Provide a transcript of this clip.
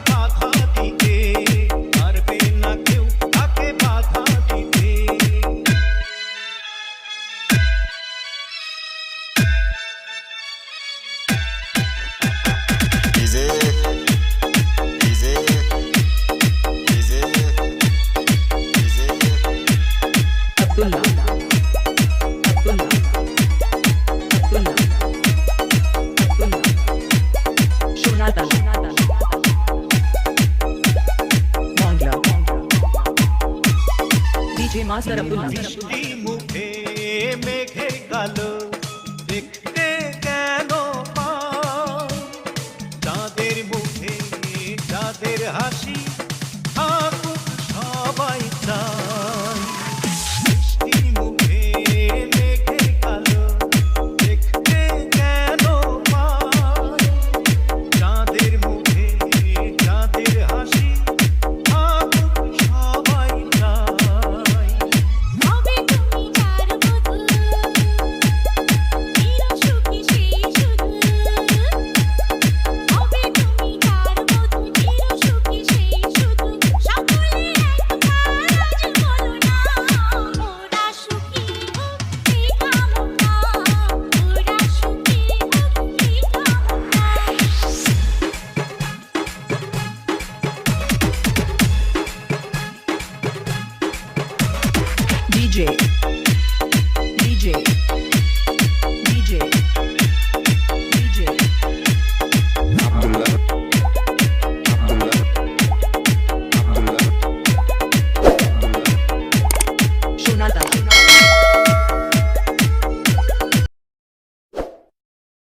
pas grave. DJ master Abdul বৃষ্টি মুখে মেঘে কালো দেখতে কেন চাঁদের মুখে চাঁদের হাসি DJ. DJ.